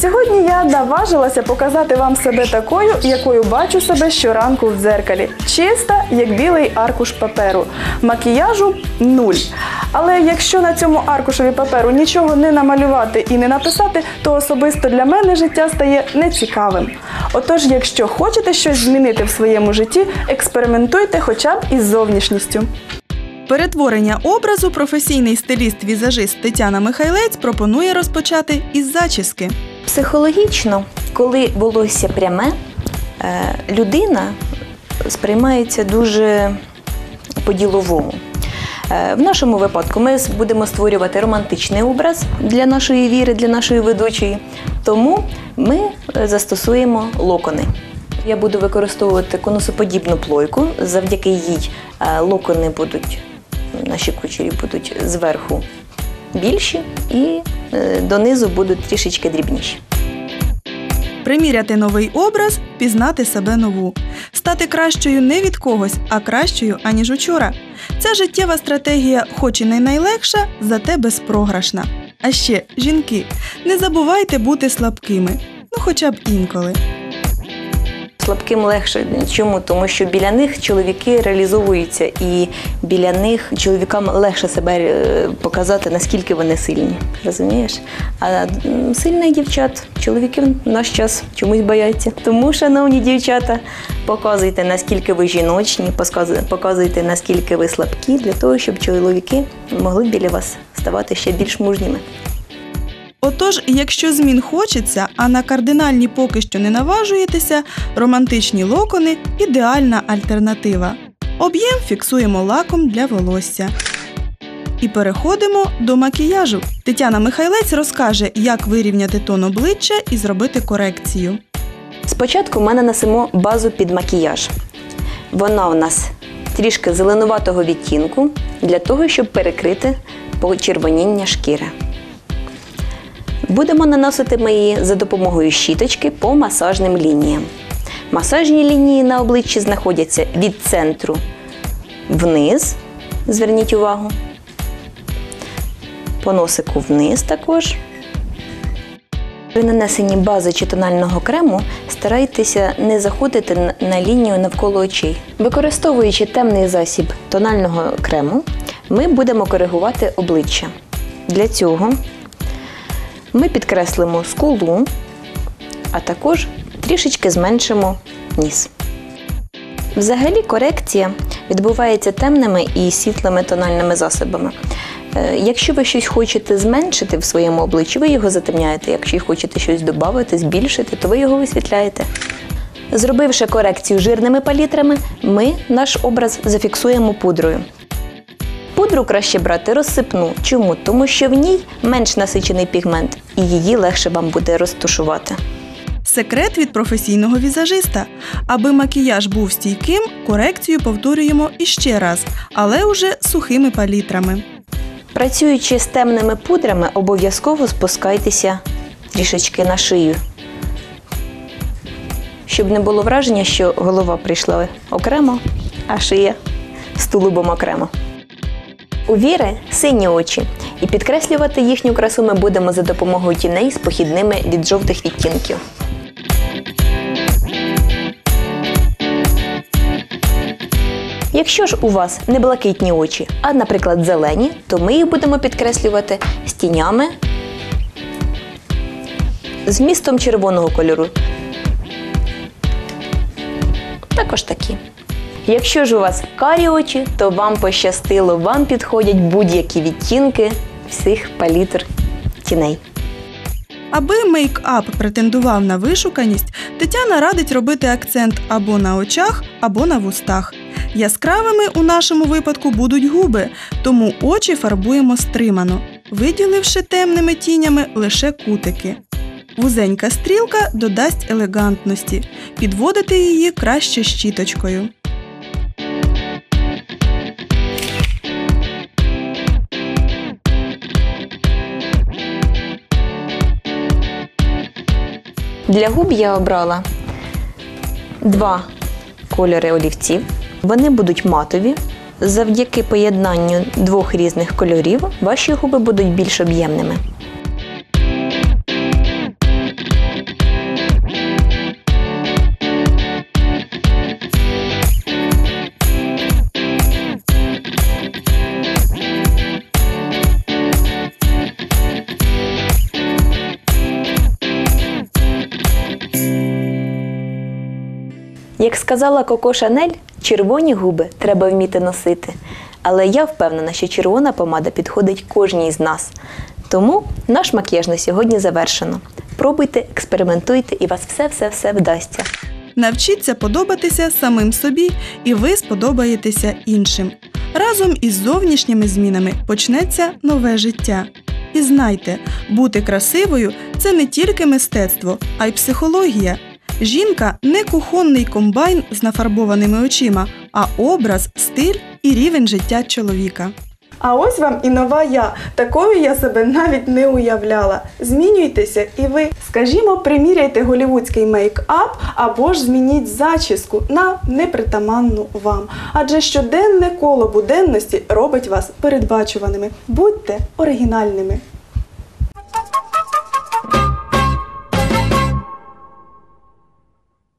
Сьогодні я наважилася показати вам себе такою, якою бачу себе щоранку в дзеркалі. Чиста, як білий аркуш паперу. Макіяжу нуль. Але якщо на цьому аркушеві паперу нічого не намалювати і не написати, то особисто для мене життя стає нецікавим. Отож, якщо хочете щось змінити в своєму житті, експериментуйте хоча б із зовнішністю. Перетворення образу професійний стиліст-візажист Тетяна Михайлець пропонує розпочати із зачіски. Психологічно, коли волосся пряме, е, людина сприймається дуже по-діловому. Е, В нашому випадку ми будемо створювати романтичний образ для нашої віри, для нашої ведучої. Тому ми е, застосуємо локони. Я буду використовувати конусоподібну плойку. Завдяки їй локони будуть, наші кучері будуть зверху більші і е, донизу будуть трішечки дрібніші. Приміряти новий образ, пізнати себе нову, стати кращою не від когось, а кращою аніж учора. Ця життєва стратегія, хоч і не найлегша, зате безпрограшна. А ще, жінки, не забувайте бути слабкими, ну хоча б інколи. Слабким легше. Чому? Тому що біля них чоловіки реалізовуються, і біля них чоловікам легше себе е, показати, наскільки вони сильні. Розумієш? А сильних дівчат, чоловіки в наш час чомусь бояться. Тому, шановні дівчата, показуйте, наскільки ви жіночні, показуйте, наскільки ви слабкі, для того, щоб чоловіки могли біля вас ставати ще більш мужніми. Отож, якщо змін хочеться, а на кардинальні поки що не наважуєтеся, романтичні локони ідеальна альтернатива. Об'єм фіксуємо лаком для волосся. І переходимо до макіяжу. Тетяна Михайлець розкаже, як вирівняти тон обличчя і зробити корекцію. Спочатку ми нанесемо базу під макіяж. Вона у нас трішки зеленуватого відтінку для того, щоб перекрити почервоніння шкіри. Будемо наносити ми її за допомогою щіточки по масажним лініям. Масажні лінії на обличчі знаходяться від центру вниз. Зверніть увагу. По носику вниз також. При нанесенні бази чи тонального крему старайтеся не заходити на- лінію навколо очей. Використовуючи темний засіб тонального крему, ми будемо коригувати обличчя. Для цього ми підкреслимо скулу, а також трішечки зменшимо ніс. Взагалі корекція відбувається темними і світлими тональними засобами. Е, Якщо ви щось хочете зменшити в своєму обличчі, ви його затемняєте. Якщо хочете щось додати, збільшити, то ви його висвітляєте. Зробивши корекцію жирними палітрами, ми наш образ зафіксуємо пудрою. Пудру краще брати розсипну. Чому? Тому що в ній менш насичений пігмент, і її легше вам буде розтушувати. Секрет від професійного візажиста. Аби макіяж був стійким, корекцію повторюємо іще раз, але уже сухими палітрами. Працюючи з темними пудрами, обов'язково спускайтеся трішечки на шию. Щоб не було враження, що голова прийшла окремо, а шия з тулубом окремо. У Віри сині очі, і підкреслювати їхню красу ми будемо за допомогою тіней з похідними від жовтих відтінків. Якщо ж у вас не блакитні очі, а, наприклад, зелені, то ми їх будемо підкреслювати з тінями з містом червоного кольору. Також такі. Якщо ж у вас карі очі, то вам пощастило, вам підходять будь-які відтінки всіх палітр тіней. Аби мейкап претендував на вишуканість, Тетяна радить робити акцент або на очах, або на вустах. Яскравими у нашому випадку будуть губи, тому очі фарбуємо стримано, виділивши темними тінями лише кутики. Вузенька стрілка додасть елегантності, підводити її краще щіточкою. Для губ я обрала два кольори олівців. Вони будуть матові. Завдяки поєднанню двох різних кольорів ваші губи будуть більш об'ємними. Як сказала Коко Шанель, червоні губи треба вміти носити. Але я впевнена, що червона помада підходить кожній з нас. Тому наш макіяж на сьогодні завершено. Пробуйте, експериментуйте, і вас все-все-все вдасться. Навчіться подобатися самим собі, і ви сподобаєтеся іншим. Разом із зовнішніми змінами почнеться нове життя. І знайте, бути красивою це не тільки мистецтво, а й психологія. Жінка не кухонний комбайн з нафарбованими очима, а образ, стиль і рівень життя чоловіка. А ось вам і нова я. Такою я себе навіть не уявляла. Змінюйтеся і ви, скажімо, приміряйте голівудський мейкап або ж змініть зачіску на непритаманну вам. Адже щоденне коло буденності робить вас передбачуваними. Будьте оригінальними.